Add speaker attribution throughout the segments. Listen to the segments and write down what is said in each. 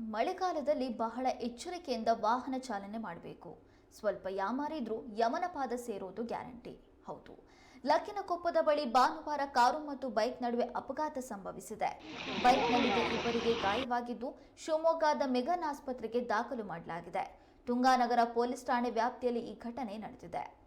Speaker 1: ಮಳೆಗಾಲದಲ್ಲಿ ಬಹಳ ಎಚ್ಚರಿಕೆಯಿಂದ ವಾಹನ ಚಾಲನೆ ಮಾಡಬೇಕು. ಸ್ವಲ್ಪ ಯಾಮಾರಿದ್ರೂ ಯಮನ ಪಾದ ಸೇರೋದು ಗ್ಯಾರಂಟಿ. ಹೌದು. ಲಕ್ಕಿನಕೊಪ್ಪದ ಬಳಿ ಭಾನುವಾರ ಕಾರು ಮತ್ತು ಬೈಕ್ ನಡುವೆ ಅಪಘಾತ ಸಂಭವಿಸಿದೆ. ಬೈಕ್ನಲ್ಲಿದ್ದ ಇಬ್ಬರಿಗೆ ಗಾಯವಾಗಿದ್ದು, ಶಿವಮೊಗ್ಗದ ಮೆಗನ್ ಆಸ್ಪತ್ರೆಗೆ ದಾಖಲು ಮಾಡಲಾಗಿದೆ. ತುಂಗಾನಗರ ಪೊಲೀಸ್ ಠಾಣೆ ವ್ಯಾಪ್ತಿಯಲ್ಲಿ ಈ ಘಟನೆ ನಡೆದಿದೆ.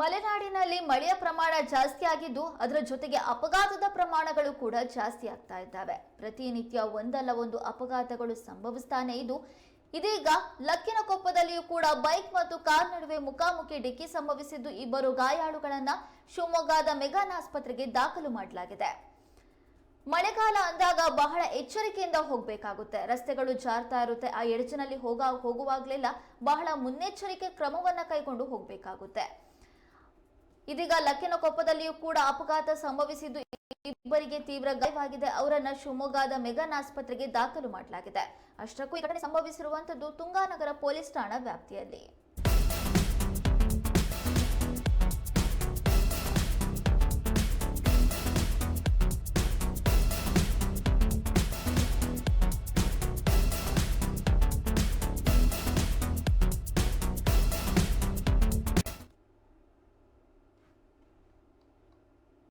Speaker 1: ಮಲೆನಾಡಿನಲ್ಲಿ ಮಳೆಯ ಪ್ರಮಾಣ ಜಾಸ್ತಿ ಆಗಿದ್ದು, ಅದರ ಜೊತೆಗೆ ಅಪಘಾತದ ಪ್ರಮಾಣಗಳು ಕೂಡ ಜಾಸ್ತಿ ಆಗ್ತಾ ಇದ್ದಾವೆ. ಪ್ರತಿನಿತ್ಯ ಒಂದಲ್ಲ ಒಂದು ಅಪಘಾತಗಳು ಸಂಭವಿಸ್ತಾನೆ ಇದು ಇದೀಗ ಲಕ್ಕಿನಕೊಪ್ಪದಲ್ಲಿಯೂ ಕೂಡ ಬೈಕ್ ಮತ್ತು ಕಾರ್ ನಡುವೆ ಮುಖಾಮುಖಿ ಡಿಕ್ಕಿ ಸಂಭವಿಸಿದ್ದು, ಇಬ್ಬರು ಗಾಯಾಳುಗಳನ್ನ ಶಿವಮೊಗ್ಗದ ಮೆಗಾನ್ ಆಸ್ಪತ್ರೆಗೆ ದಾಖಲು ಮಾಡಲಾಗಿದೆ. ಮಳೆಗಾಲ ಅಂದಾಗ ಬಹಳ ಎಚ್ಚರಿಕೆಯಿಂದ ಹೋಗಬೇಕಾಗುತ್ತೆ. ರಸ್ತೆಗಳು ಜಾರ್ತಾ ಇರುತ್ತೆ. ಆ ಎಡಚಿನಲ್ಲಿ ಹೋಗ, ಹೋಗುವಾಗಲೆಲ್ಲ ಬಹಳ ಮುನ್ನೆಚ್ಚರಿಕೆ ಕ್ರಮವನ್ನ ಕೈಗೊಂಡು ಹೋಗಬೇಕಾಗುತ್ತೆ. ಇದೀಗ ಲಕ್ಕಿನಕೊಪ್ಪದಲ್ಲಿಯೂ ಕೂಡ ಅಪಘಾತ ಸಂಭವಿಸಿದ್ದು. ಇಬ್ಬರಿಗೆ ತೀವ್ರ ಗಾಯವಾಗಿದೆ. ಅವರನ್ನ ಶಿವಮೊಗ್ಗದ ಮೆಗಾನ್ ಆಸ್ಪತ್ರೆಗೆ ದಾಖಲು ಮಾಡಲಾಗಿದೆ. ಅಷ್ಟಕ್ಕೂ ಈ ಘಟನೆ ಸಂಭವಿಸಿರುವಂತದ್ದು ತುಂಗಾನಗರ ಪೊಲೀಸ್ ಠಾಣಾ ವ್ಯಾಪ್ತಿಯಲ್ಲಿ.